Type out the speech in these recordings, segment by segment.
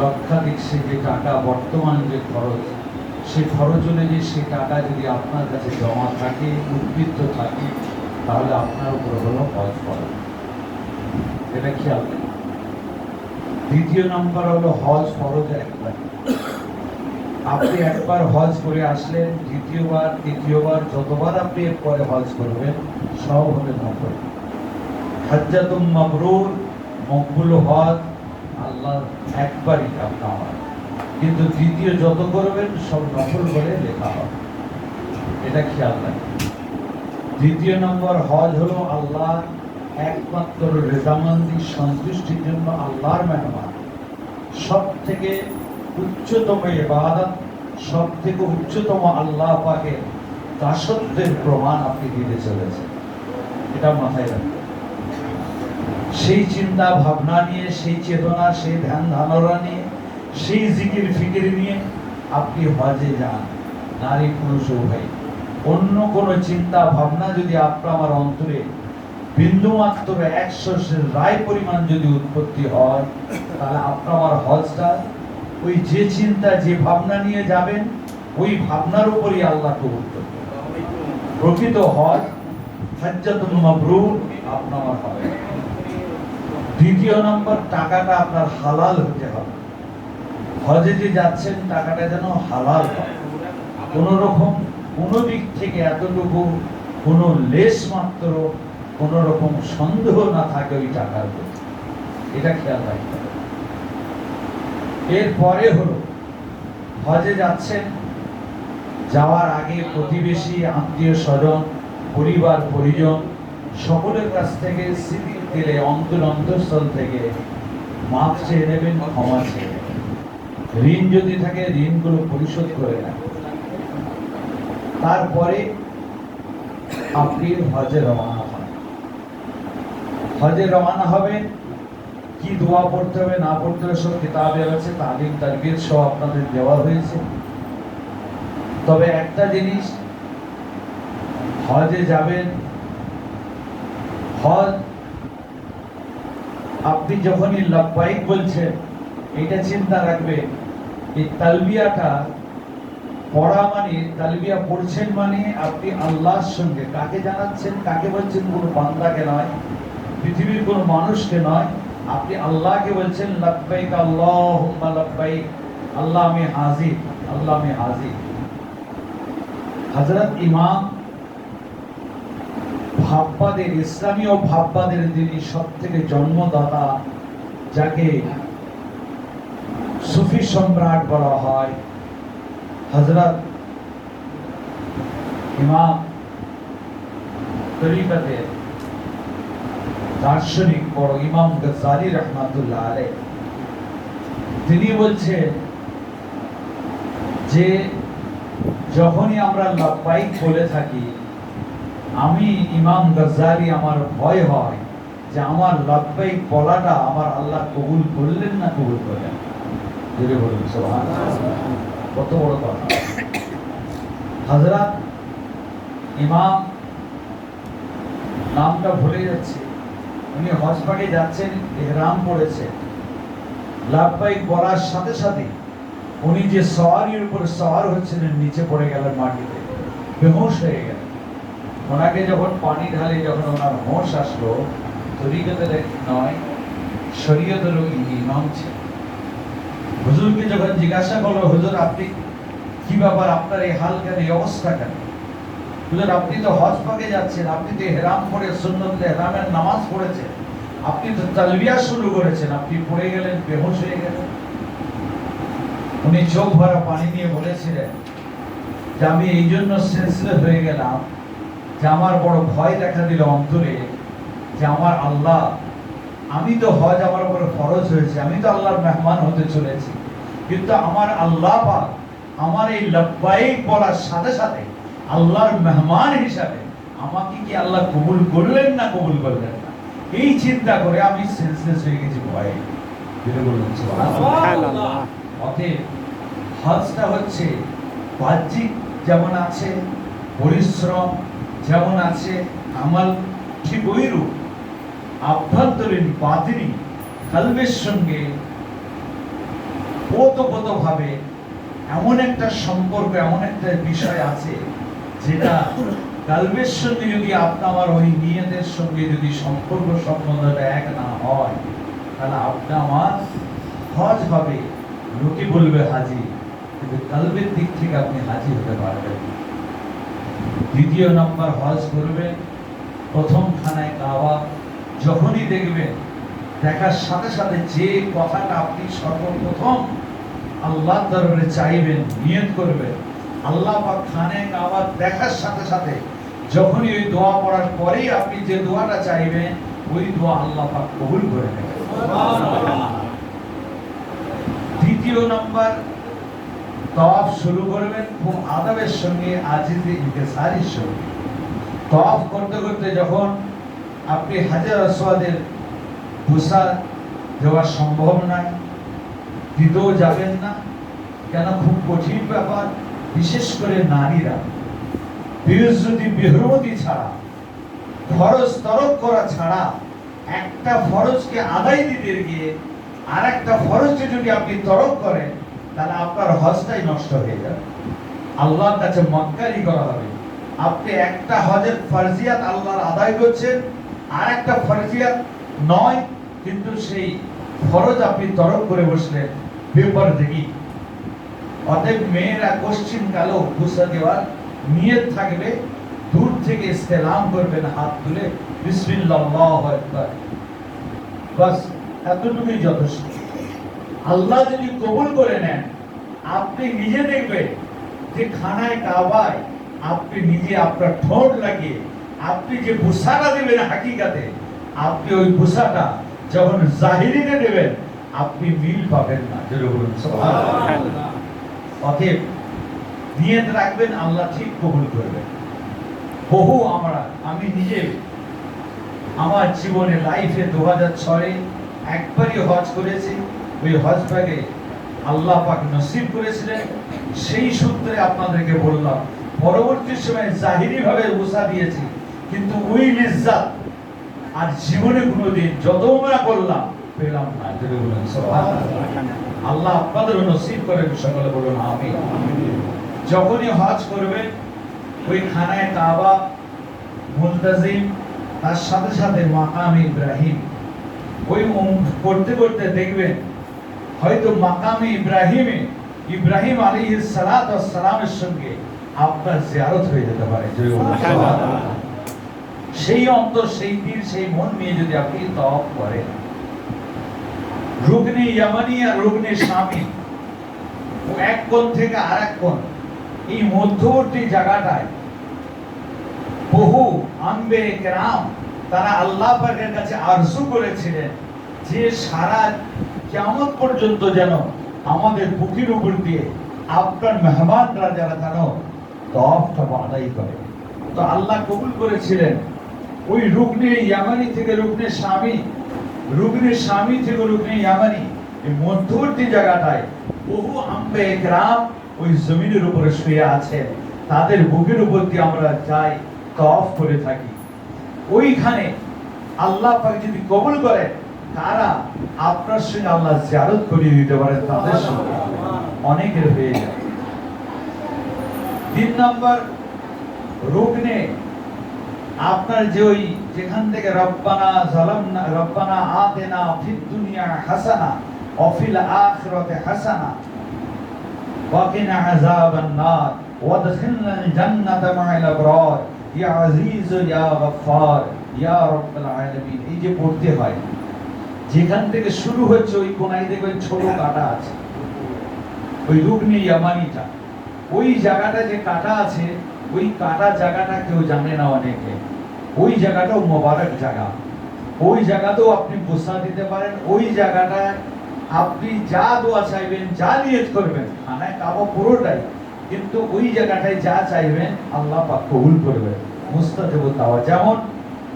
লক্ষাধিক সে যে টাকা বর্তমান যে খরচ, সে খরচ অনুযায়ী সে টাকা যদি আপনার কাছে জমা থাকে উদ্বৃত্ত থাকে, তাহলে আপনার উপর হলো হজ ফরজ এটা খেয়াল। দ্বিতীয় নম্বর হলো হজ ফরজ একবার। আপনি একবার হজ করে আসলেন, দ্বিতীয়বার, তৃতীয়বার, যতবার আপনি এরপরে হজ করবেন, সব হবে নফল। হজ্জাতুম মাবরুর, মকবুল হজ আল্লাহ একবারই আপনার হয়। কিন্তু দ্বিতীয় যত করবেন, সব নফল করে লেখা হবে। এটা খেয়াল রাখবেন। দ্বিতীয় নম্বর হজ হলো আল্লাহ একমাত্র রেজামন্দি সন্তুষ্টির জন্য আল্লাহর মেহমান। সব থেকে উচ্চতম ইবাদত সব থেকে উচ্চতম আল্লাহ পাকের দাসত্বের প্রমাণ আপনি দিতে চলেছেন। এটা মাথায় রাখবেন। সেই চিন্তা ভাবনা নিয়ে, সেই চেতনা, সেই ধ্যান ধারণা নিয়ে, সেই জিকির ফিকির নিয়ে আপনি হজে যান। নারী পুরুষ উভয়। অন্য কোনো চিন্তা ভাবনা যদি আপনার আমার অন্তরে বিন্দু মাত্র একশো রায় পরিমাণ যদি উৎপত্তি হয়, তাহলে আপনার আমার হজটা ওই যে চিন্তা, যে ভাবনা নিয়ে যাবেন, ওই ভাবনার উপরই আল্লাহ কবুল প্রকৃত হজ হজ্জাতুল মাবরুর আপনার হবে। দ্বিতীয় নম্বর, টাকাটা আপনার হালাল হতে হবে। হজে যে যাচ্ছেন, টাকাটা যেন হালাল হয়। কোন রকম, কোন দিক থেকে এতটুকু কোন লেশ মাত্র, কোন রকম সন্দেহ না থাকে ওই টাকার প্রতি এটা খেয়াল রাখতে হবে। এরপরে হলো, হজে যাচ্ছেন, যাওয়ার আগে প্রতিবেশী, আত্মীয় স্বজন, পরিবার, পরিজন, সকলের কাছ থেকে স্মৃতি দিলে অন্তর অন্তঃস্থল থেকে মাপ চেয়ে নেবেন, ক্ষমা চেয়ে ঋণ যদি থাকে, ঋণগুলো পরিশোধ করে নেন। তারপরে আপনি হজে রওনা হন। হজে রওনা হবেন কি দোয়া পড়তে হবে, না পড়তে হবে, সব কিতাবে আছে তালিম, তারবিয়ত সব আপনাদের দেওয়া হয়েছে। তবে একটা জিনিস, হজে যাবেন, হজ আপনি যখনই লব্বাইক বলছেন, এটা চিন্তা রাখবেন এই তালবিয়াটা পড়া মানে তালবিয়া পড়ছেন মানে আপনি আল্লাহর সঙ্গে, কাকে জানাচ্ছেন, কাকে বলছেন, কোনো বান্দাকে নয়, পৃথিবীর কোনো মানুষকে নয়। আপনি আল্লাহকে বলছেন লব্বাইক আল্লাহুম্মা লব্বাইক আল্লাহ আমি হাজির, আল্লাহ আমি হাজির। হযরত ইমাম ভাববাদের, ইসলামী ও ভাববাদের যিনি সব থেকে জন্মদাতা, যাকে সুফি সম্রাট বলা হয় হজরত ইমাম তরিকতের দার্শনিক বড় ইমাম গজালি রহমাতুল্লাহ আলাই তিনি বলছেন যে, যখনই আমরা লাভবাইক বলে থাকি আমি ইমাম গজ্জালি, আমার ভয় হয় যে আমার লাভবাইক বলাটা আমার আল্লাহ কবুল করলেন না কবুল করলেন বলুন। কত বড় কথা। হযরত ইমাম নামটা ভুলে যাচ্ছে। উনি হজ পাকে যাচ্ছেন ইহরাম পড়েছেন লাভবাইক বলার সাথে সাথে উনি যে সওয়ারির উপরে সওয়ার হচ্ছিলেন, নিচে পড়ে গেলেন মাটিতে। বেহুশ হয়ে গেলেন। ওনাকে যখন পানি ঢালে যখন ওনার হোঁশ আসলো তরিকতের নয় শরীয়তের ইমাম ছিল হুজুরকে যখন জিজ্ঞাসা করল, হুজুর, আপনি কি ব্যাপার? আপনার এই হাল কেন এই অবস্থা কেন? হুজুর, আপনি তো হজ পাকে যাচ্ছেন, আপনি তো হেরাম পড়ে সুন্নত হেরামের নামাজ পড়েছেন, আপনি তো তালবিয়া শুরু করেছেন, আপনি পড়ে গেলেন, বেহুশ হয়ে গেলেন। উনি চোখ ভরা পানি নিয়ে বলেছিলেন যে, আমি এই জন্য সেন্সলেস হয়ে গেলাম যে আমার বড় ভয় দেখা দিল অন্তরে যে আমার আল্লাহ আমি তো হজ আমার উপরে ফরজ হয়েছে আমি তো আল্লাহর মেহমান হতে চলেছি। কিন্তু আমার আল্লাহ পাক আমার এই লব্বাইক বলার সাথে সাথে আল্লাহর মেহমান হিসাবে আমাকে কি আল্লাহ কবুল করলেন না কবুল করলেন না? এই চিন্তা করে আমি সেন্সলেস হয়ে গেছি ভয়ে। অতএব হজটা হচ্ছে বাহ্যিক যেমন আছে পরিশ্রম যেমন আছে আমাল ঠিক ওইরূপ আভ্যন্তরীণ বাতিনি কালবের সঙ্গে ওতপ্রোতভাবে এমন একটা সম্পর্ক, এমন একটা বিষয় আছে যেটা কালবের সঙ্গে যদি আপনার ওই নিয়তের সঙ্গে যদি সম্পর্ক সম্বন্ধটা এক না হয়, তাহলে আপনি আমার হজ হবে লোকে বলবে হাজি কিন্তু কালবের দিক থেকে আপনি হাজি হতে পারবেন। দ্বিতীয় নম্বর হজ করবেন প্রথম খানায় কাবা যখনই দেখবেন দেখার সাথে সাথে যে কথাটা আপনি সর্বপ্রথম আল্লাহ দরবারে চাইবেন নিয়ত করবেন আল্লাহ পাক খানে কাবা দেখার সাথে সাথে যখনই ওই দোয়া পড়ার পরেই আপনি যে দোয়াটা চাইবেন ওই দোয়া আল্লাহ পাক কবুল করে নেবেন। দ্বিতীয় নম্বর তওয়াফ শুরু করবেন খুব আদবের সঙ্গে আজিজে ইন্তেসারির সঙ্গে। তফ করতে করতে যখন আপনি হাজার আসওয়াদের বুসা দেওয়া সম্ভব নয়, দিতেও যাবেন না, কেন খুব কঠিন ব্যাপার, বিশেষ করে নারীরা। বিরুদ্ধি বেহরমতি ছাড়া, ফরজ তরক করা ছাড়া একটা ফরজকে আদায় দিতে গিয়ে আর একটা ফরজকে যদি আপনি তরক করেন তাহলে আপনার হজটাই নষ্ট হয়ে যাবে। আল্লাহর কাছে মক্কারি করা হবে। আপনি একটা হজের ফরজিয়াত আল্লাহর আদায় করছেন, আর একটা ফরজিয়াত নয়, কিন্তু সেই ফরজ আপনি তরক করে বসলেন, পেপার দেখি। অতএব মেয়েরা কোশ্চিন কালো গুসা দেওয়ার নিয়ত থাকবে দূর থেকে ইস্তেলাম করবেন, হাত তুলে বিসমিল্লাহ বাস, এতটুকুই যথেষ্ট। আল্লাহ যদি কবুল করে নেন, আপনি নিজে দেখবেন যে খানায় কাবায় আপনি নিজে আপনার ঠোঁট লাগিয়ে, আপনি যে বুসাটা দেবেন হাকিকাতে, আপনি ওই বুসাটা যখন জাহিরিতে দেবেন, আপনি মিল পাবেন না। অতএব নিয়ত রাখবেন, আল্লাহ ঠিক কবুল করবেন বহু আমরা, আমি নিজে আমার জীবনে লাইফে দু হাজার ছয়ে একবারই হজ করেছি। ওই হজ ব্যাগে আল্লাহ পাক নসিব করেছিলেন, সেই সূত্রে আপনাদেরকে বললাম, পরবর্তী সময় জাহিরি ভাবে উষা দিয়েছি, কিন্তু ওই লিজ্জাত আর জীবনে কোনোদিন যত আমরা করলাম, পেলাম না। আল্লাহ আপনাদের নসিব করেন, সকলে বলুন আমি যখনই হজ করবেন ওই খানায় কাবা মুলতাজিম তার সাথে সাথে মাকাম ইব্রাহিম। ওই করতে করতে দেখবেন হয়তো মাকাম ইব্রাহিমে ইব্রাহিম আলী সালাত সালামের সঙ্গে আপনার জিয়ারত হয়ে যেতে পারে। সেই অন্তর সেই দিল সেই মন নিয়ে যদি আপনি তওয়াফ করেন রুগনি ইয়ামানি আর রুগনি স্বামী এক কোণ থেকে আর এক কোণ এই মধ্যবর্তী জায়গাটায় বহু আম্বে কেরাম তারা আল্লাহ পাকের কাছে আরজু করেছিলেন যে সারা কেমন পর্যন্ত যেন আমাদের বুকের উপর দিয়ে আপনার মেহমানরা যারা যেন তফটা আদায় করে। তো আল্লাহ কবুল করেছিলেন। ওই রুকনে ইয়ামানি থেকে রুকনে স্বামী রুকনে স্বামী থেকে রুকনে ইয়ামানি, এই মধ্যবর্তী জায়গাটায় বহু আম্বে একরাম ওই জমিনের উপরে শুয়ে আছে তাদের বুকের উপর দিয়ে আমরা যাই তফ করে থাকি। ওইখানে আল্লাহ পাক যদি কবুল করে তারা আপনার সঙ্গে আল্লাহ জিয়ারত করিয়ে দিতে পারে তাদের সঙ্গে। অনেকের হয়ে যায়। তিন নম্বর রুকনে আপনার যে ওই যেখান থেকে রব্বানা জালামনা, রব্বানা আতেনা ফিদ দুনিয়া হাসানা অফিল আখিরাতে হাসানা ওয়াকিনা আযাবান নার ওয়াদখিলনা জান্নাতা মা'আল আবরার, ইয়া আজিজ ইয়া গফফার, ইয়া রাব্বাল আলামিন। এই যে পড়তে হয় যেখান থেকে শুরু হচ্ছে ওই কোনায় দেখবেন ছোট কাটা আছে। ওই রুকনি ইয়ামানিটা। ওই জায়গাটা যে কাটা আছে, ওই কাটা জায়গাটা কেউ জানে না অনেকে। ওই জায়গাটাও মোবারক জায়গা। ওই জায়গাতেও আপনি পোষা দিতে পারেন। ওই জায়গাটায় আপনি যা দোয়া চাইবেন, যা নিয়ত করবেন খানায় কাবো পুরোটাই। কিন্তু ওই জায়গাটায় যা চাইবেন, আল্লাহ পাক কবুল করবেন। মুস্তাজেব দাওয়া যেমন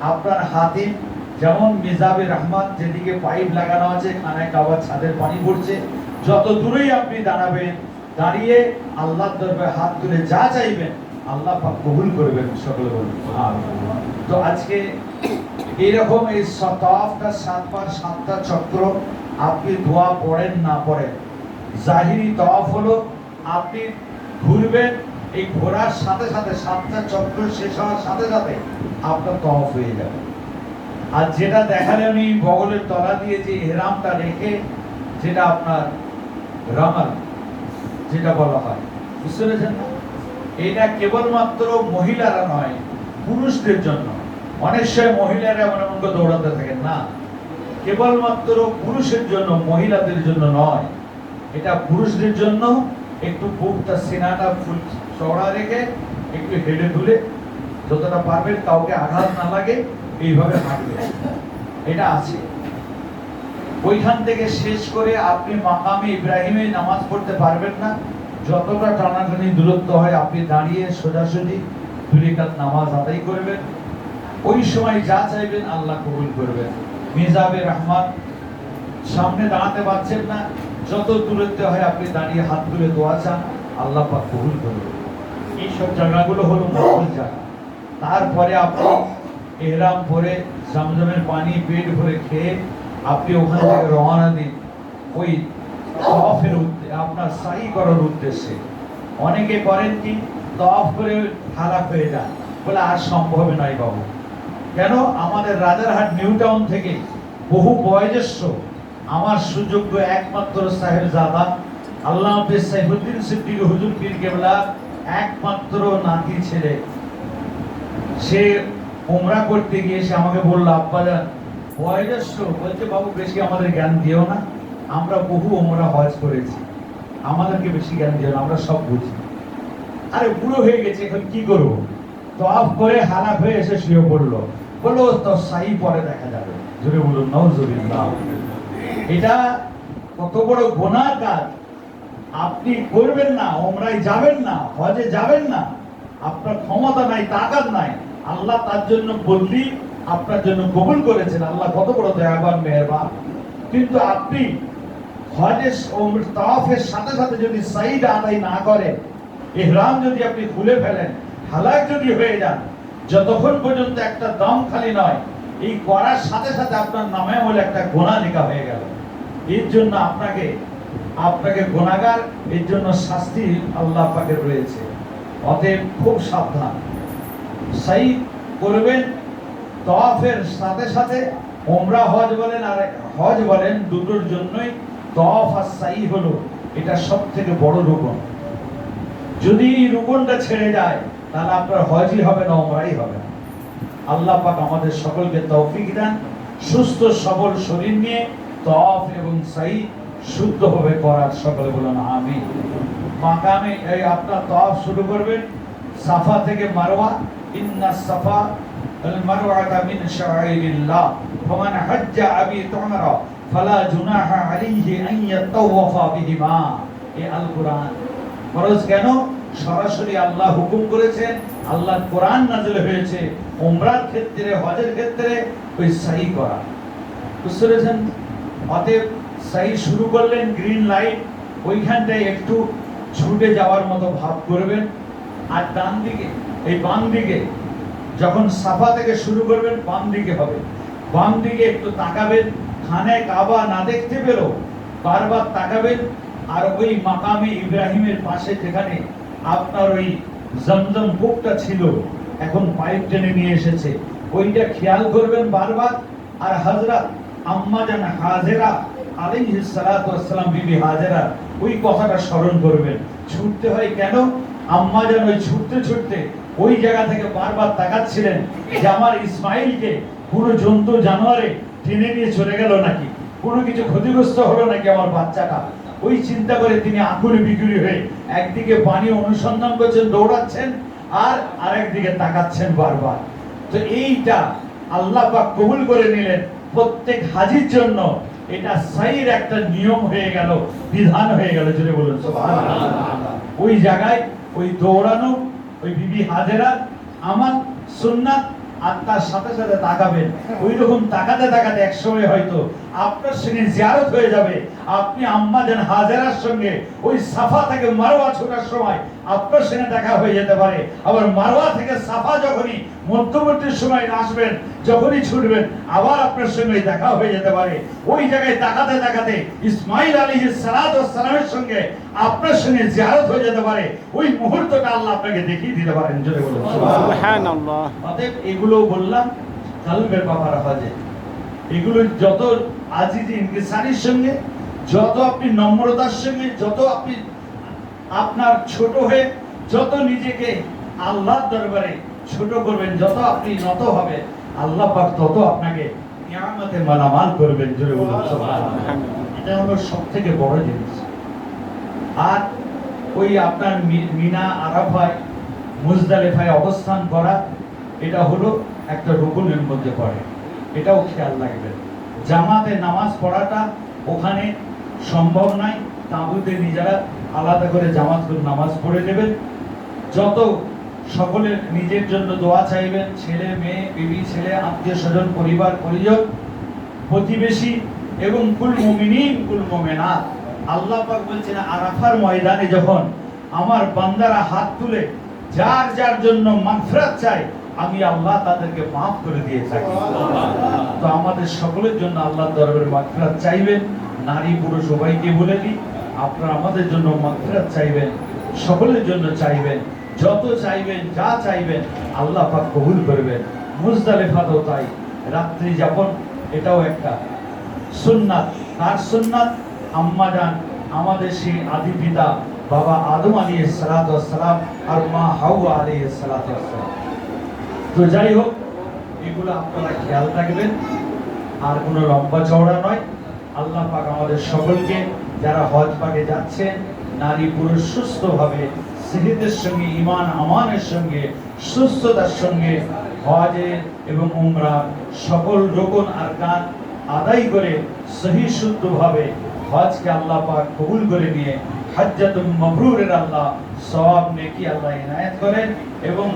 আপনার হাতিম যেমন মিজাবে রহমান যেদিকে পাইপ লাগানো আছে, খানায় কাবার ছাদের পানি পড়ছে। যত দূরেই আপনি দাঁড়াবেন, দাঁড়িয়ে আল্লাহ দরবারে হাত তুলে যা চাইবেন, আল্লাহ পাক কবুল করবেন সকলে বলুন তো আজকে এরকম এই সতাফটা সাতবার সাতটা চক্র আপনি দোয়া পড়েন না পড়েন। জাহিরি তওয়াফ হলো আপনি ঘুরবেন, এই ঘোরার সাথে সাথে সাতটা চক্র শেষ হওয়ার সাথে সাথে আপনার তফ হয়ে যাবে। আর যেটা দেখালে আমি বগলের তলা দিয়ে যে হেরামটা রেখে যেটা আপনার রামাল, যেটা বলা হয়। বুঝতে পেরেছেন? এটা কেবলমাত্র মহিলারা নয়, পুরুষদের জন্য। অনেক সময় মহিলারা এমন এমন করে দৌড়াতে থাকেন না, কেবলমাত্র পুরুষের জন্য, মহিলাদের জন্য নয়। এটা পুরুষদের জন্য একটু বুকটা সিনাটা ফুল চড়া রেখে একটু হেডে তুলে যতটা পারবেন কাউকে আঘাত না লাগে এইভাবে হাঁটবে এটা আছে। ওইখান থেকে শেষ করে আপনি মাকামে ইব্রাহিমে নামাজ পড়তে পারবেন না। যতটা টানাটানি দূরত্ব হয়, আপনি দাঁড়িয়ে সোজাসুজি দুরিকাত নামাজ আদায় করবেন। ওই সময় যা চাইবেন আল্লাহ কবুল করবেন। মিজাবে রহমান সামনে দাঁড়াতে পারছেন না। যত দূরত্বে হয়, আপনি দাঁড়িয়ে হাত তুলে দোয়া চান, আল্লাহ পাক কবুল করবেন। এইসব জায়গাগুলো হলো মঙ্গল জায়গা। তারপরে আপনি এহরাম পরে জমজমের পানি পেট ভরে খেয়ে আপনি ওখান থেকে রওনা দিন। ওই তফের আপনার সাই করার উদ্দেশ্যে। অনেকে করেন কি, তফ করে খারাপ হয়ে যান। বলে, আর সম্ভব নয় বাবু। কেন? আমাদের রাজারহাট নিউ টাউন থেকে বহু বয়োজ্যেষ্ঠ, আমার সুযোগ্য একমাত্র সাহেব জাদা আল্লাহ হাফেজ সাইফুদ্দিন সিদ্দিক হুজুর পীর কেবলা একমাত্র নাতি ছেলে। সে উমরা করতে গিয়ে সে আমাকে বলল আব্বাজান বয়োজ্যেষ্ঠ বলছে, বাবু, বেশি আমাদের জ্ঞান দিও না। আমরা বহু ওমরা হজ করেছি। আমাদেরকে বেশি জ্ঞান দিও না, আমরা সব বুঝি। আরে বুড়ো হয়ে গেছে, এখন কি করব? তো অফ করে হালাপ হয়ে এসে শুয়ে পড়ল। বলল তো সাই পরে দেখা যাবে। জোরে বলুন নজরুল্লাহ এটা কত বড় গোনার কাজ আপনি করবেন না ওমরায় যাবেন না, হজে যাবেন না। আপনার ক্ষমতা নাই, তাকাত নাই। আল্লাহ তার জন্য বললি, আপনার জন্য কবুল করেছেন। আল্লাহ কত বড় দয়াবান, মেহরবান। কিন্তু আপনি হজের তাওয়াফের সাথে সাথে যদি সাইদ আদায় না করেন ইহরাম যদি আপনি খুলে ফেলেন, হালাক যদি হয়ে যান, যতক্ষণ পর্যন্ত একটা দম খালি নয়, এই করার সাথে সাথে আপনার নামে হলে একটা গোনা লেখা হয়ে গেল। এর জন্য আপনাকে আপনাকে গোনাগার এর জন্য শাস্তি আল্লাহ পাকের রয়েছে। অতএব খুব সাবধান। করবেন তওয়াফের সাথে সাথে ওমরা হজ বলেন আর হজ বলেন, দুটোর জন্যই তওয়াফ আর সাই হলো, এটা সব থেকে বড় রোপণ যদি রোপণটা ছেড়ে যায়, তাহলে আপনার হজই হবে না ওমরাই হবে না। আল্লাহ পাক আমাদের সকলকে তৌফিক দেন, সুস্থ, সবল শরীর নিয়ে তফ এবং সাই শুদ্ধভাবে করার সকলে বলুন আমি মাকামে এই আপনার তফ শুরু করবেন, সাফা থেকে মারওয়া ইন্না সাফা المروة من شعائر الله فمن حج أبي تعمر فلا جناح عليه أن يطوف بهما এই আল কোরআন ফরজ কেন সরাসরি আল্লাহ হুকুম করেছেন আল্লাহ কোরআন নাজিল হয়েছে উমরার ক্ষেত্রে হজের ক্ষেত্রে ওই সাই করা বুঝতে পেরেছেন অতএব সাই শুরু করলেন গ্রিন লাইট ওইখানটায় একটু ছুটে যাওয়ার মতো ভাব করবেন আর ডান দিকে এই বাম দিকে যখন সাফা থেকে শুরু করবেন, বাম দিকে হবে। বাম দিকে একটু তাকাবেন খানে কাবা না দেখতে পেল বারবার তাকাবেন। আর ওই মাকামে ইব্রাহিমের পাশে যেখানে আপনার ওই জমজম কূপটা ছিল, এখন পাইপ টেনে নিয়ে এসেছে। ওইটা খেয়াল করবেন বারবার। আর হাজরা আম্মা জান হাজেরা আলাইহিস সালাতু ওয়াসসালাম বিবি হাজেরা, ওই কথাটা স্মরণ করবেন। ছুটতে হয় কেন? আম্মা যেন ওই ছুটতে ছুটতে ওই জায়গা থেকে বারবার তাকাচ্ছিলেন যে আমার ইসমাইলকে কোনো জন্তু জানোয়ারে টেনে নিয়ে চলে গেল নাকি? কোনো কিছু ক্ষতিগ্রস্ত হলো নাকি আমার বাচ্চাটা? ওই চিন্তা করে তিনি আকুলি বিকুলি হয়ে একদিকে পানি অনুসন্ধান করছেন, দৌড়াচ্ছেন আর আরেকদিকে তাকাচ্ছেন বারবার। তো এইটা আল্লাহ পাক কবুল করে নিলেন। প্রত্যেক হাজির জন্য এটা সাইর একটা নিয়ম হয়ে গেল, বিধান হয়ে গেল যদি বলুন। ওই জায়গায় ওই দৌড়ানো, ওই বিবি হাজেরা আমার সুন্নাত আর তার সাথে সাথে তাকাবেন। ওই রকম তাকাতে তাকাতে একসময় হয়তো আপনার সঙ্গে জিয়ারত হয়ে যাবে। আপনি আম্মা যেন হাজারার সঙ্গে ওই সাফা থেকে মারোয়া ছোটার সময় আপনার সঙ্গে দেখা হয়ে যেতে পারে। আবার মারোয়া থেকে সাফা যখনই মধ্যবর্তী সময় আসবেন যখনই ছুটবেন আবার আপনার সঙ্গে দেখা হয়ে যেতে পারে। ওই জায়গায় তাকাতে তাকাতে ইসমাইল আলী সালামের সঙ্গে আপনার সঙ্গে জিয়ারত হয়ে যেতে পারে। ওই মুহূর্তটা আল্লাহ আপনাকে দেখিয়ে দিতে পারেন। জোরে বলুন। অতএব এগুলো বললাম কালবের ব্যাপার হজে এগুলো যত আজিজ ইনকিসারির সঙ্গে, যত আপনি নম্রতার সঙ্গে, যত আপনি আপনার ছোট হয়ে, যত নিজেকে আল্লাহর দরবারে ছোট করবেন, যত আপনি নত হবে আল্লাহ পাক তত আপনাকে নিয়ামতে মালামাল করবেন, জোরে বলুন। এটা হলো সব থেকে বড় জিনিস আর ওই আপনার মিনা আরাফায়, মুজদালেফায় অবস্থান করা, এটা হলো একটা রুকুনের মধ্যে পড়ে এটাও খেয়াল রাখবেন। জামাতে নামাজ পড়াটা ওখানে সম্ভব নাই তাঁবুতে নিজেরা আলাদা করে জামাত করে নামাজ পড়ে নেবেন। যত সকলে নিজের জন্য দোয়া চাইবেন, ছেলে, মেয়ে, বিবি, ছেলে, আত্মীয় স্বজন, পরিবার, পরিজন, প্রতিবেশী এবং কুল মুমিনিন, কুল মুমিনাত। আল্লাহ পাক বলছেন, আরাফার ময়দানে যখন আমার বান্দারা হাত তুলে যার যার জন্য মাগফিরাত চাই আমি আল্লাহ তাদেরকে মাফ করে দিয়ে থাকি। তো আমাদের সকলের জন্য আল্লাহর দরবারে মাগফিরাত চাইবেন। নারী, পুরুষ উভয়কে বলে দিই, আপনারা আমাদের জন্য মাগফিরাত চাইবেন, সকলের জন্য চাইবেন, যত চাইবেন, যা চাইবেন, আল্লাহ পাক কবুল করবেন। মুজদালিফাতেও তাই, রাত্রি যাপন, এটাও একটা। সুন্নাত তার সুন্নাত? আম্মা জান, আমাদের সেই আদি পিতা, বাবা আদম আলী সালাম আর মা হাওয়া আলী সালাম। তো যাই হোক, এগুলো আপনারা খেয়াল রাখবেন। আর কোনো লম্বা চওড়া নয়। আল্লাহ পাক আমাদের সকলকে, যারা হজ পাকে যাচ্ছেন, নারী পুরুষ সুস্থভাবে সিহিতের সঙ্গে ইমান আমানের সঙ্গে, সুস্থতার সঙ্গে হজে এবং উমরা সকল রোকন আর কান আদায় করে, সহি শুদ্ধভাবে হজকে আল্লাহ পাক কবুল করে নিয়ে, হজ্জাতুল মবরুরের আল্লাহ সওয়াব নেকি আল্লাহ ইনায়েত করেন এবং